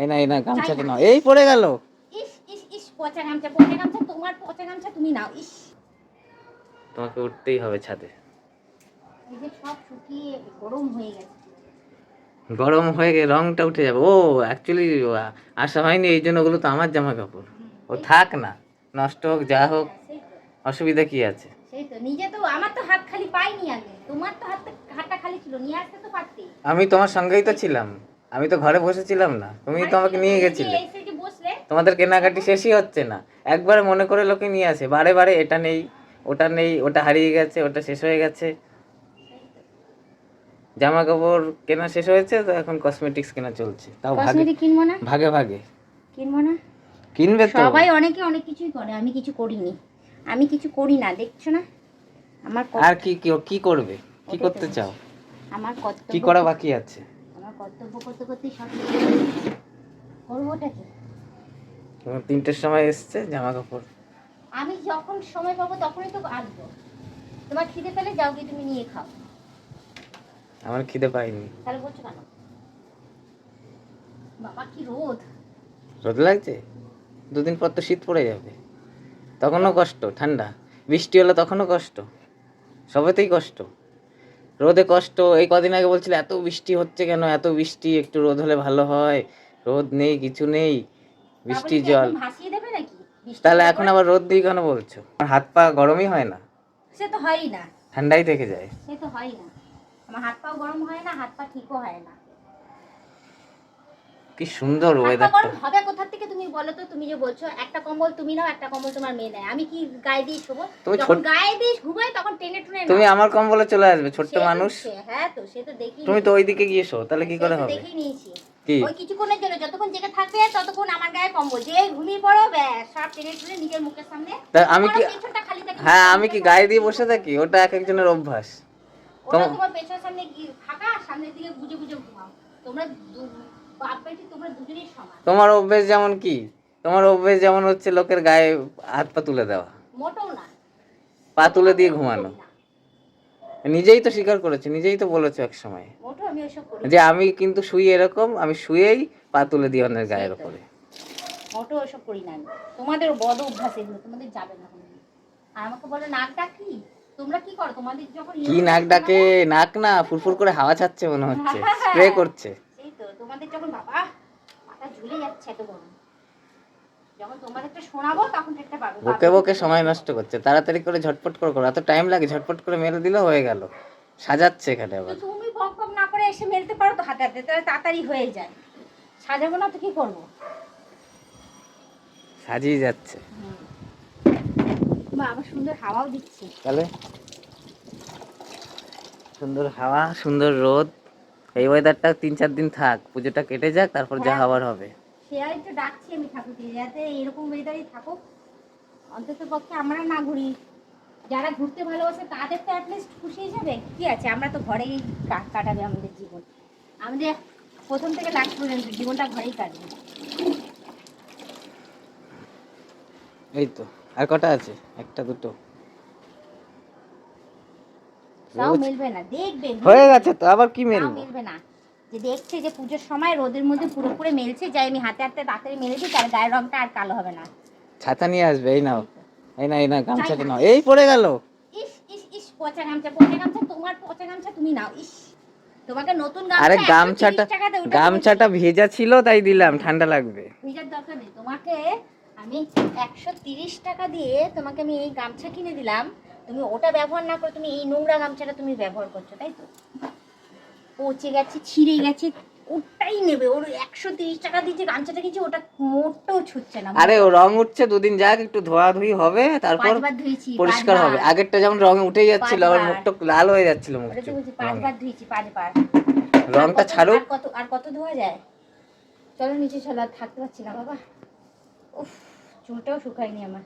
এই না এই না। গামছাটা নাও। এই পড়ে গেল। ইস ইস ইস পচা গামছা পচা গামছা তোমার পচা গামছা তুমি নাও ইস। তোমাকে উঠতেই হবে ছাদে। এই যে সব শুকিয়ে গরম হয়ে গেছে। গরম হয়ে গেলে রংটা উঠে যাবে। ও অ্যাকচুয়ালি আশা হয়নি এই জন্য ওগুলো তো আমার জামা কাপড় ও থাক না নষ্ট হোক যা হোক অসুবিধা কি আছে? সেই তো নিজে তো আমার তো হাত খালি পাইনি আগে। তোমার তো হাত হাতটা খালি ছিল নিয়ে আসতে তো পারতে। আমি তোমার সঙ্গেই তো ছিলাম। আমি তো ঘরে বসেছিলাম না। তুমি তো আমাকে নিয়ে গেছিলে। তোমাদের কেনাকাটি শেষই হচ্ছে না। একবারে মনে করে লোকে নিয়ে আসে। বারে বারে এটা নেই ওটা নেই ওটা হারিয়ে গেছে ওটা শেষ হয়ে গেছে। জামা কাপড় কেনা শেষ হয়েছে তো এখন কসমেটিক্স কেনা চলছে। তাও ভাগে। কিনবো না? ভাগে ভাগে। কিনবো না? কিনবে তো। সবাই অনেকে অনেক কিছুই করে আমি কিছু করিনি। আমি কিছু করি না দেখছ না? আমার আর কি কি- করবে? কি করতে চাও? আমার কর্তব্য কি করা বাকি আছে? কর্তব্য করতে করতে সব করবোটা কি? তোমার তিনটের সময় এসছে জামা কাপড়। আমি যখন সময় পাবো তখনই তো আসব। তোমার খিদে পেলে যাও গিয়ে তুমি নিয়ে খাও। আমার খিদে পাইনি। তাহলে বলছো কেন? বাবা কি রোদ। রোদ লাগছে? দুদিন পর তো শীত পড়ে যাবে। তখনও কষ্ট ঠান্ডা। বৃষ্টি হলে তখনও কষ্ট। সবেতেই কষ্ট। রোদে কষ্ট। এই কদিন আগে বলছিল এত বৃষ্টি হচ্ছে কেন? এত বৃষ্টি একটু রোদ হলে ভালো হয়। রোদ নেই কিছু নেই। বৃষ্টি জল। তাহলে এখন আবার রোদ দিই কেন বলছো? আমার হাত পা গরমই হয় না। সে তো হয়ই না। ঠান্ডাই থেকে যায়। সে তো হয়ই না। আমার হাত পাও গরম হয় না হাত পা ঠিকও হয় না। কি সুন্দর ওয়েদারটা গরম হবে কোথা থেকে তুমি বলো তো তুমি যে বলছো একটা কম্বল তুমি নাও একটা কম্বল তোমার মেয়ে নেয়। আমি কি গায়ে দিয়ে শোবো? তুমি গায়ে দিয়ে ঘুমাই তখন টেনে টুনে তুমি আমার কম্বলে চলে আসবে ছোট্ট মানুষ। হ্যাঁ তো সে তো দেখি তুমি তো ওইদিকে গিয়ে শো তাহলে কি করে হবে? দেখেই নিয়েছি। কি? ওই কিছুক্ষণের জন্য যতক্ষণ জেগে থাকবে ততক্ষণ আমার গায়ে কম্বল। যে ঘুমিয়ে পড়ো ব্যাস সব টেনে টুনে নিজের মুখের সামনে। আমি কি হ্যাঁ আমি কি গায়ে দিয়ে বসে থাকি? ওটা এক একজনের অভ্যাস। তোমার- পেছনের সামনে ফাঁকা সামনের দিকে বুঝে বুঝে ঘুমাও। তোমরা তোমরা অভ্যেস যেমন কি? তোমার অভ্যেস যেমন হচ্ছে লোকের গায়ে হাত পা তুলে দেওয়া। পা তুলে দিয়ে ঘুমানো। নিজেই তো স্বীকার করেছ নিজেই তো বলেছ এক সময়। যে আমি কিন্তু শুই এরকম আমি শুয়েই পা তুলে দিই অন্যের গায়ের করি না তোমাদের বড় অভ্যাস এগুলো তোমাদের যাবে না আর আমাকে বলে নাক ডাকি? তোমরা কি করো? তোমাদের যখন কি নাক ডাকে? নাক না ফুরফুর করে হাওয়া ছাড়ছে মনে হচ্ছে। স্প্রে করছে। তোমাদের যখন বাবা মাথা ঝুলে যাচ্ছে এত গরম যখন তোমাদেরটা শোনাবো তখন একটা পাবে। বকে বকে সময় নষ্ট করছে তাড়াতাড়ি করে ঝটপট করে করো এত টাইম লাগে ঝটপট করে দিলে হয়ে গেল। সাজাচ্ছে এখানে আবার। তুমি বক বক না করে এসে মেলতে পারো তো হাতে হাতে তাহলে তাড়াতাড়ি হয়ে যায়। সাজাবো না তো কি করব? সাজিয়ে যাচ্ছে। আবার সুন্দর হাওয়াও দিচ্ছে। তাহলে? সুন্দর হাওয়া সুন্দর রোদ। এই ওয়েদারটা তিন চার দিন থাক পুজোটা কেটে যাক তারপর যা হ্যাঁ। হওয়ার হবে। সেয়াই তো ডাকছি আমি ঠাকুরকে যাতে এরকম ওয়েদারই থাকুক। অন্তত পক্ষে আমরা না ঘুরি যারা ঘুরতে ভালোবাসে তাদের তো অ্যাটলিস্ট খুশি যাবে কি আছে আমরা তো ঘরেই কাটাবে আমাদের জীবন। আমাদের প্রথম থেকে লাস্ট পর্যন্ত জীবনটা ঘরেই কাটবে। এই তো আর কটা আছে? একটা দুটো। তাও রোজ- মিলবে না হয়ে গেছে তো আবার কি মেলবো? মিলবে না। যে দেখছে যে পুজোর সময় রোদের মধ্যে পুরোপুরি মেলছে যাই আমি হাতে হাতে তাড়াতাড়ি মেলে দিই তার গায়ের রংটা আর কালো হবে না। ছাতা নিয়ে আসবে এই নাও। এই না এই না গামছাটা নাও। এই পড়ে গেল। ইস ইস ইস পচা গামছা পচা গামছা তোমার পচা গামছা তুমি নাও ইস। তোমাকে নতুন গামছা আরে গামছাটা গামছাটা ভেজা ছিল তাই দিলাম ঠান্ডা লাগবে। ভিজার দরকার নেই। তোমাকে আমি একশো তিরিশ টাকা দিয়ে তোমাকে আমি এই গামছা কিনে দিলাম। তুমি ওটা ব্যবহার না করে তুমি এই নোংরা গামছাটা তুমি ব্যবহার করছ তাই তো? পচে গেছে ছিঁড়ে গেছে ওটাই নেবে। ওর একশো তিরিশ টাকা দিয়ে যে গামছাটা কিনছে ওটা মোটেও ছুটছে না। আরে ও রং উঠছে দুদিন যাক একটু ধোয়া ধুই হবে তারপর পরিষ্কার হবে। আগেরটা যেমন রং উঠেই যাচ্ছিল আবার মুখটা লাল হয়ে যাচ্ছিল মুখটা। পাঁচবার ধুয়েছি পাঁচবার। রংটা কত- আর কত আর কত ধোয়া যায়? চলো নিচে চলো আর থাকতে পারছি না বাবা। উফ চুলটাও শুকায়নি আমার।